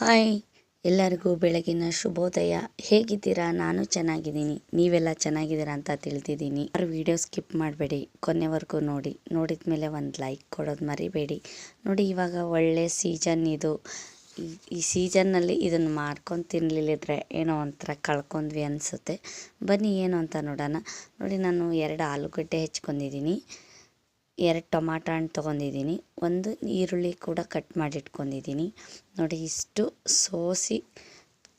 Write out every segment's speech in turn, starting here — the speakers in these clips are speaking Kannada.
ಹಾಯ್, ಎಲ್ಲರಿಗೂ ಬೆಳಗಿನ ಶುಭೋದಯ. ಹೇಗಿದ್ದೀರಾ? ನಾನು ಚೆನ್ನಾಗಿದ್ದೀನಿ. ನೀವೆಲ್ಲ ಚೆನ್ನಾಗಿದ್ದೀರಾ ಅಂತ ತಿಳಿದಿದ್ದೀನಿ ಯಾರು ವಿಡಿಯೋ ಸ್ಕಿಪ್ ಮಾಡಬೇಡಿ. ಕೊನೆವರೆಗೂ ನೋಡಿ. ನೋಡಿದ ಮೇಲೆ ಒಂದು ಲೈಕ್ ಕೊಡೋದು ಮರಿಬೇಡಿ. ನೋಡಿ, ಇವಾಗ ಒಳ್ಳೆ ಸೀಸನ್ ಇದು. ಈ- ಸೀಸನ್ನಲ್ಲಿ ಇದನ್ನು ಮಾಡ್ಕೊಂಡು ತಿನ್ನಲಿಲ್ಲಿದ್ರೆ ಏನೋ ಒಂಥರ ಕಳ್ಕೊಂಡ್ವಿ ಅನಿಸುತ್ತೆ. ಬನ್ನಿ, ಏನು ಅಂತ ನೋಡೋಣ. ನೋಡಿ, ನಾನು ಎರಡು ಆಲೂಗಡ್ಡೆ ಹೆಚ್ಕೊಂಡಿದ್ದೀನಿ. ಎರಡು ಟೊಮಾಟೊ ಹಣ್ಣು ತೊಗೊಂಡಿದ್ದೀನಿ. ಒಂದು ಈರುಳ್ಳಿ ಕೂಡ ಕಟ್ ಮಾಡಿ ಇಟ್ಕೊಂಡಿದ್ದೀನಿ ನೋಡಿ, ಇಷ್ಟು ಸೋಸಿ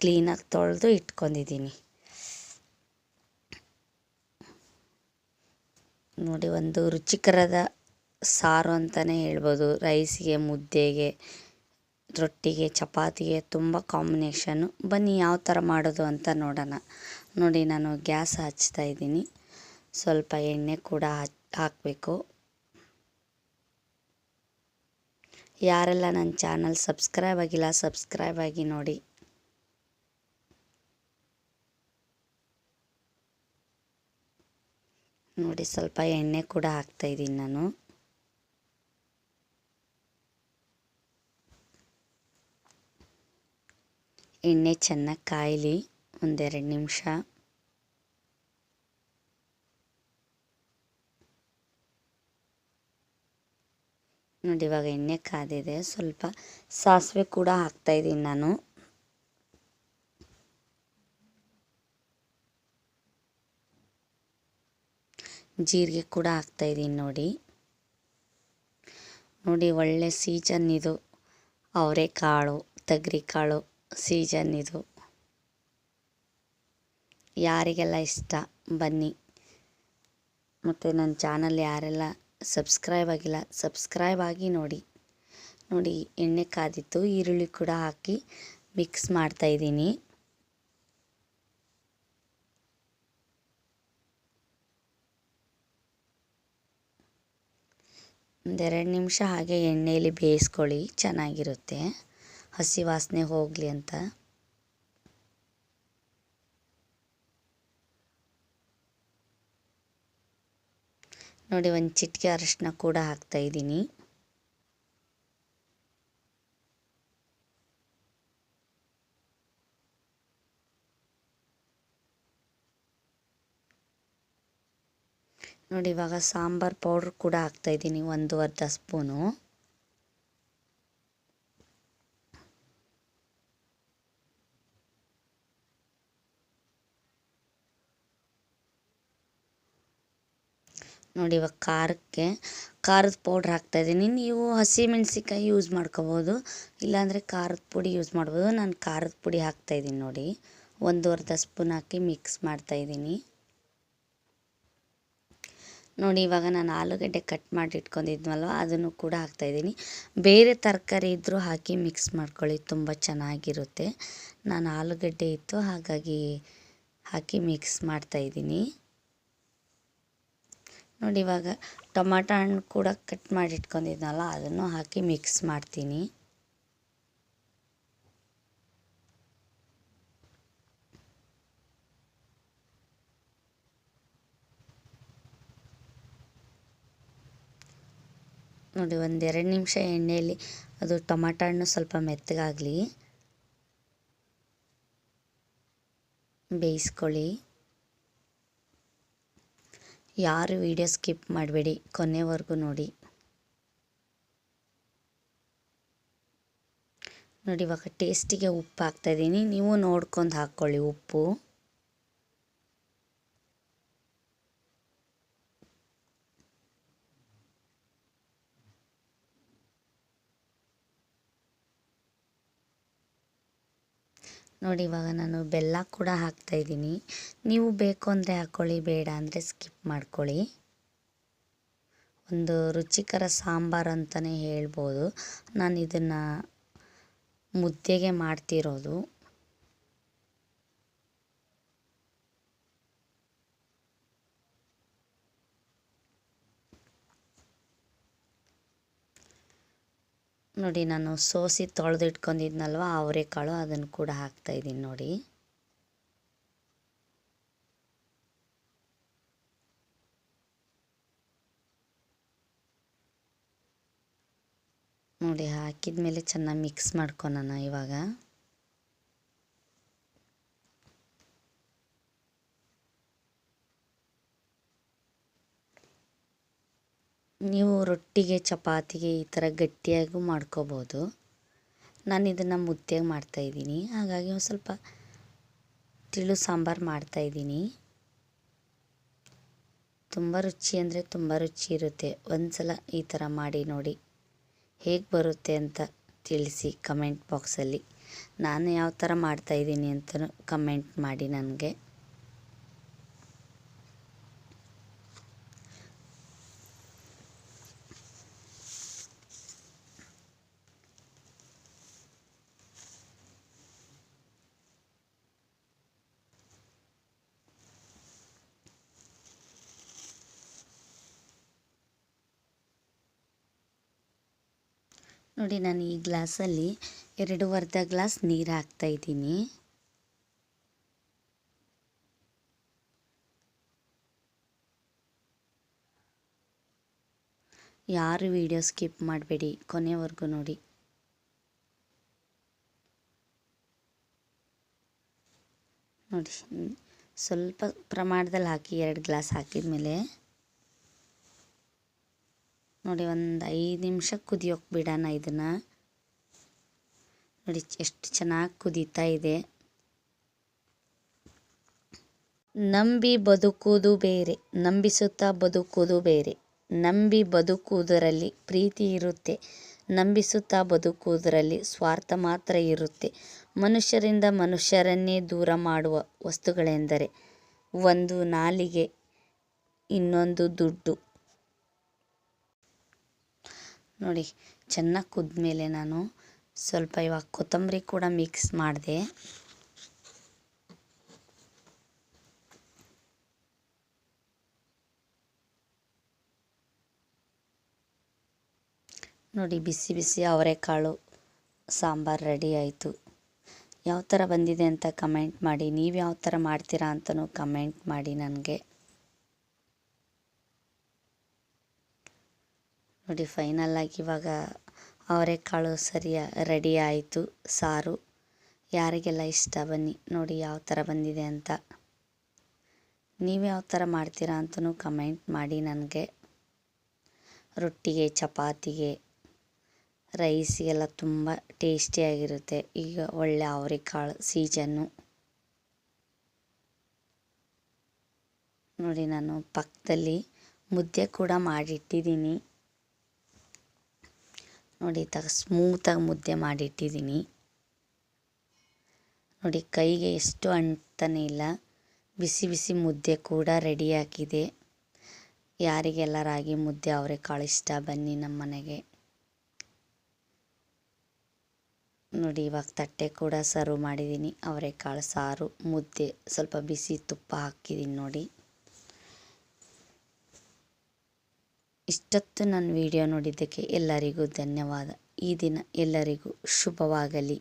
ಕ್ಲೀನಾಗಿ ತೊಳೆದು ಇಟ್ಕೊಂಡಿದ್ದೀನಿ. ನೋಡಿ, ಒಂದು ರುಚಿಕರದ ಸಾರು ಅಂತಲೇ ಹೇಳ್ಬೋದು. ರೈಸ್ಗೆ, ಮುದ್ದೆಗೆ, ರೊಟ್ಟಿಗೆ, ಚಪಾತಿಗೆ ತುಂಬ ಕಾಂಬಿನೇಷನ್ನು ಬನ್ನಿ, ಯಾವ ಥರ ಮಾಡೋದು ಅಂತ ನೋಡೋಣ. ನೋಡಿ, ನಾನು ಗ್ಯಾಸ್ ಹಚ್ತಾ ಇದ್ದೀನಿ. ಸ್ವಲ್ಪ ಎಣ್ಣೆ ಕೂಡ ಹಾಕಬೇಕು. ಯಾರೆಲ್ಲ ನನ್ನ ಚಾನಲ್ ಸಬ್ಸ್ಕ್ರೈಬ್ ಆಗಿಲ್ಲ, ಸಬ್ಸ್ಕ್ರೈಬ್ ಆಗಿ ನೋಡಿ. ನೋಡಿ, ಸ್ವಲ್ಪ ಎಣ್ಣೆ ಕೂಡ ಹಾಕ್ತಾ ಇದ್ದೀನಿ ನಾನು. ಎಣ್ಣೆ ಚೆನ್ನಾಗಿ ಕಾಯಲಿ, ಒಂದೆರಡು ನಿಮಿಷ. ನೋಡಿ ಇವಾಗ ಎಣ್ಣೆ ಕಾದಿದೆ. ಸ್ವಲ್ಪ ಸಾಸಿವೆ ಕೂಡ ಹಾಕ್ತಾ ಇದ್ದೀನಿ ನಾನು. ಜೀರಿಗೆ ಕೂಡ ಹಾಕ್ತಾ ಇದ್ದೀನಿ ನೋಡಿ. ನೋಡಿ ಒಳ್ಳೆ ಸೀಜನ್ ಇದು. ಅವರೆಕಾಳು ಕಾಳು ಸೀಜನ್ ಇದು. ಯಾರಿಗೆಲ್ಲ ಇಷ್ಟ, ಬನ್ನಿ. ಮತ್ತು ನನ್ನ ಚಾನಲ್ ಯಾರೆಲ್ಲ ಸಬ್ಸ್ಕ್ರೈಬ್ ಆಗಿಲ್ಲ, ಸಬ್ಸ್ಕ್ರೈಬ್ ಆಗಿ ನೋಡಿ. ನೋಡಿ, ಎಣ್ಣೆ ಕಾದಿತ್ತು, ಈರುಳ್ಳಿ ಕೂಡ ಹಾಕಿ ಮಿಕ್ಸ್ ಮಾಡ್ತಾ ಇದ್ದೀನಿ. ಒಂದೆರಡು ನಿಮಿಷ ಹಾಗೆ ಎಣ್ಣೆಯಲ್ಲಿ ಬೇಯಿಸ್ಕೊಳ್ಳಿ, ಚೆನ್ನಾಗಿರುತ್ತೆ. ಹಸಿ ವಾಸನೆ ಹೋಗಲಿ ಅಂತ. ನೋಡಿ, ಒಂದು ಚಿಟಿಕೆ ಅರಶಿನ ಕೂಡ ಹಾಕ್ತಾ ಇದ್ದೀನಿ. ನೋಡಿ, ಇವಾಗ ಸಾಂಬಾರ್ ಪೌಡ್ರ್ ಕೂಡ ಹಾಕ್ತಾ ಇದ್ದೀನಿ ಒಂದು ಅರ್ಧ ಸ್ಪೂನು. ನೋಡಿ ಇವಾಗ ಖಾರಕ್ಕೆ. ಖಾರದ ಪೌಡ್ರ್ ಹಾಕ್ತಾಯಿದ್ದೀನಿ ನೀವು ಹಸಿಮೆಣ್ಸಿನ್ಕಾಯಿ ಯೂಸ್ ಮಾಡ್ಕೋಬೋದು. ಇಲ್ಲಾಂದರೆ ಖಾರದ ಪುಡಿ ಯೂಸ್ ಮಾಡ್ಬೋದು. ನಾನು ಖಾರದ ಪುಡಿ ಹಾಕ್ತಾಯಿದ್ದೀನಿ ನೋಡಿ. ಒಂದು ಅರ್ಧ ಸ್ಪೂನ್ ಹಾಕಿ ಮಿಕ್ಸ್ ಮಾಡ್ತಾ ಇದ್ದೀನಿ. ನೋಡಿ ಇವಾಗ ನಾನು ಆಲೂಗಡ್ಡೆ ಕಟ್ ಮಾಡಿ ಇಟ್ಕೊಂಡಿದ್ವಲ್ವ ಅದನ್ನು ಕೂಡ ಹಾಕ್ತಾಯಿದ್ದೀನಿ ಬೇರೆ ತರಕಾರಿ ಇದ್ದರೂ ಹಾಕಿ ಮಿಕ್ಸ್ ಮಾಡ್ಕೊಳ್ಳಿ, ತುಂಬ ಚೆನ್ನಾಗಿರುತ್ತೆ. ನಾನು ಆಲೂಗಡ್ಡೆ ಇತ್ತು, ಹಾಗಾಗಿ ಹಾಕಿ ಮಿಕ್ಸ್ ಮಾಡ್ತಾಯಿದ್ದೀನಿ ನೋಡಿ ಇವಾಗ ಟೊಮಾಟೊ ಹಣ್ಣು ಕೂಡ ಕಟ್ ಮಾಡಿ ಇಟ್ಕೊಂಡಿದ್ನಲ್ಲ, ಅದನ್ನು ಹಾಕಿ ಮಿಕ್ಸ್ ಮಾಡ್ತೀನಿ. ನೋಡಿ ಒಂದೆರಡು ನಿಮಿಷ ಎಣ್ಣೆಯಲ್ಲಿ ಅದು ಟೊಮಾಟೊ ಹಣ್ಣು ಸ್ವಲ್ಪ ಮೆತ್ತಗಾಗಲಿ. ಬೇಯಿಸ್ಕೊಳ್ಳಿ. ಯಾರು ವಿಡಿಯೋ ಸ್ಕಿಪ್ ಮಾಡಬೇಡಿ, ಕೊನೆವರೆಗೂ ನೋಡಿ. ನೋಡಿ, ಇವಾಗ ಟೇಸ್ಟಿಗೆ ಉಪ್ಪು ಹಾಕ್ತಾಯಿದ್ದೀನಿ ನೀವು ನೋಡ್ಕೊಂಡು ಹಾಕ್ಕೊಳ್ಳಿ ಉಪ್ಪು. ನೋಡಿ, ಇವಾಗ ನಾನು ಬೆಲ್ಲ ಕೂಡ ಹಾಕ್ತಾಯಿದ್ದೀನಿ ನೀವು ಬೇಕು ಅಂದರೆ ಹಾಕ್ಕೊಳ್ಳಿ ಬೇಡ ಅಂದರೆ ಸ್ಕಿಪ್ ಮಾಡ್ಕೊಳ್ಳಿ. ಒಂದು ರುಚಿಕರ ಸಾಂಬಾರು ಅಂತಲೇ ಹೇಳ್ಬೋದು. ನಾನು ಇದನ್ನು ಮುದ್ದೆಗೆ ಮಾಡ್ತಿರೋದು. ನೋಡಿ, ನಾನು ಸೋಸಿ ತೊಳೆದು ಇಟ್ಕೊಂಡಿದ್ನಲ್ವ ಅವರೆಕಾಳು ಅದನ್ನು ಕೂಡ ಹಾಕ್ತಾಯಿದ್ದೀನಿ ನೋಡಿ. ನೋಡಿ ಹಾಕಿದ ಮೇಲೆ ಚೆನ್ನಾಗಿ ಮಿಕ್ಸ್ ಮಾಡ್ಕೊಳೋಣ ಇವಾಗ. ನೀವು ರೊಟ್ಟಿಗೆ, ಚಪಾತಿಗೆ ಈ ಥರ ಗಟ್ಟಿಯಾಗೂ ಮಾಡ್ಕೊಬೋದು. ನಾನು ಇದನ್ನು ಮುದ್ದೆಗೆ ಮಾಡ್ತಾಯಿದ್ದೀನಿ ಹಾಗಾಗಿ ಒಂದು ಸ್ವಲ್ಪ ತಿಳು ಸಾಂಬಾರು ಮಾಡ್ತಾಯಿದ್ದೀನಿ ತುಂಬ ರುಚಿ ಅಂದರೆ ತುಂಬ ರುಚಿ ಇರುತ್ತೆ. ಒಂದು ಸಲ ಈ ಥರ ಮಾಡಿ ನೋಡಿ. ಹೇಗೆ ಬರುತ್ತೆ ಅಂತ ತಿಳಿಸಿ ಕಮೆಂಟ್ ಬಾಕ್ಸಲ್ಲಿ. ನಾನು ಯಾವ ಥರ ಮಾಡ್ತಾಯಿದ್ದೀನಿ ಅಂತಲೂ ಕಮೆಂಟ್ ಮಾಡಿ ನನಗೆ. ನೋಡಿ, ನಾನು ಈ ಗ್ಲಾಸಲ್ಲಿ ಅರ್ಧ ಗ್ಲಾಸ್ ನೀರು ಹಾಕ್ತಾಯಿದ್ದೀನಿ ಯಾರು ವಿಡಿಯೋ ಸ್ಕಿಪ್ ಮಾಡಬೇಡಿ, ಕೊನೆವರೆಗೂ ನೋಡಿ. ನೋಡಿ, ಸ್ವಲ್ಪ ಪ್ರಮಾಣದಲ್ಲಿ ಹಾಕಿ ಎರಡು ಗ್ಲಾಸ್ ಹಾಕಿದ ನೋಡಿ, ಒಂದು ಐದು ನಿಮಿಷ ಕುದಿಯೋಕೆ ಬಿಡೋಣ ಇದನ್ನು. ನೋಡಿ, ಎಷ್ಟು ಚೆನ್ನಾಗಿ ಕುದೀತಾ ಇದೆ. ನಂಬಿ ಬದುಕುವುದು ಬೇರೆ, ನಂಬಿಸುತ್ತಾ ಬದುಕುವುದು ಬೇರೆ. ನಂಬಿ ಬದುಕುವುದರಲ್ಲಿ ಪ್ರೀತಿ ಇರುತ್ತೆ, ನಂಬಿಸುತ್ತಾ ಬದುಕುವುದರಲ್ಲಿ ಸ್ವಾರ್ಥ ಮಾತ್ರ ಇರುತ್ತೆ. ಮನುಷ್ಯರಿಂದ ಮನುಷ್ಯರನ್ನೇ ದೂರ ಮಾಡುವ ವಸ್ತುಗಳೆಂದರೆ ಒಂದು ನಾಲಿಗೆ, ಇನ್ನೊಂದು ದುಡ್ಡು. ನೋಡಿ, ಚೆನ್ನಾಗಿ ಕುದ್ಮೇಲೆ ನಾನು ಸ್ವಲ್ಪ ಇವಾಗ ಕೊತ್ತಂಬರಿ ಕೂಡ ಮಿಕ್ಸ್ ಮಾಡಿದೆ. ನೋಡಿ, ಬಿಸಿ ಬಿಸಿ ಅವರೆಕಾಳು, ಸಾಂಬಾರು ರೆಡಿ ಆಯಿತು. ಯಾವ ಥರ ಬಂದಿದೆ ಅಂತ ಕಮೆಂಟ್ ಮಾಡಿ, ನೀವು ಯಾವ ಥರ ಮಾಡ್ತೀರಾ ಅಂತಲೂ ಕಮೆಂಟ್ ಮಾಡಿ ನನಗೆ. ನೋಡಿ ಆಗಿ ಇವಾಗ ಅವರೆಕಾಳು ಸರಿಯ ರೆಡಿ ಆಯಿತು, ಸಾರು. ಯಾರಿಗೆಲ್ಲ ಇಷ್ಟ, ಬನ್ನಿ, ನೋಡಿ ಯಾವ ಥರ ಬಂದಿದೆ ಅಂತ. ನೀವು ಯಾವ ಥರ ಮಾಡ್ತೀರಾ ಅಂತಲೂ ಕಮೆಂಟ್ ಮಾಡಿ ನನಗೆ. ರೊಟ್ಟಿಗೆ, ಚಪಾತಿಗೆ ರೈಸಿಗೆಲ್ಲ ತುಂಬ ಟೇಸ್ಟಿಯಾಗಿರುತ್ತೆ ಈಗ ಒಳ್ಳೆ ಅವರೆಕಾಳು ಸೀಜನ್ನು ನೋಡಿ, ನಾನು ಪಕ್ಕದಲ್ಲಿ ಮುದ್ದೆ ಕೂಡ ಮಾಡಿಟ್ಟಿದ್ದೀನಿ. ನೋಡಿ ತ ಸ್ಮೂತಾಗಿ ಮುದ್ದೆ ಮಾಡಿಟ್ಟಿದ್ದೀನಿ. ನೋಡಿ, ಕೈಗೆ ಎಷ್ಟು ಅಂಟನೇ ಇಲ್ಲ. ಬಿಸಿ ಬಿಸಿ ಮುದ್ದೆ ಕೂಡ ರೆಡಿ ಹಾಕಿದೆ ಯಾರಿಗೆಲ್ಲ ರಾಗಿ ಮುದ್ದೆ ಅವರೆಕಾಳು ಇಷ್ಟ ಬನ್ನಿ ನಮ್ಮ ಮನೆಗೆ. ನೋಡಿ, ಇವಾಗ ತಟ್ಟೆ ಕೂಡ ಸರ್ವ್ ಮಾಡಿದ್ದೀನಿ. ಅವರೆಕಾಳು ಸಾರು, ಮುದ್ದೆ, ಸ್ವಲ್ಪ ಬಿಸಿ ತುಪ್ಪ ಹಾಕಿದ್ದೀನಿ ನೋಡಿ. ಇಷ್ಟೊತ್ತು ನನ್ನ ವಿಡಿಯೋ ನೋಡಿದ್ದಕ್ಕೆ ಎಲ್ಲರಿಗೂ ಧನ್ಯವಾದ. ಈ ದಿನ ಎಲ್ಲರಿಗೂ ಶುಭವಾಗಲಿ.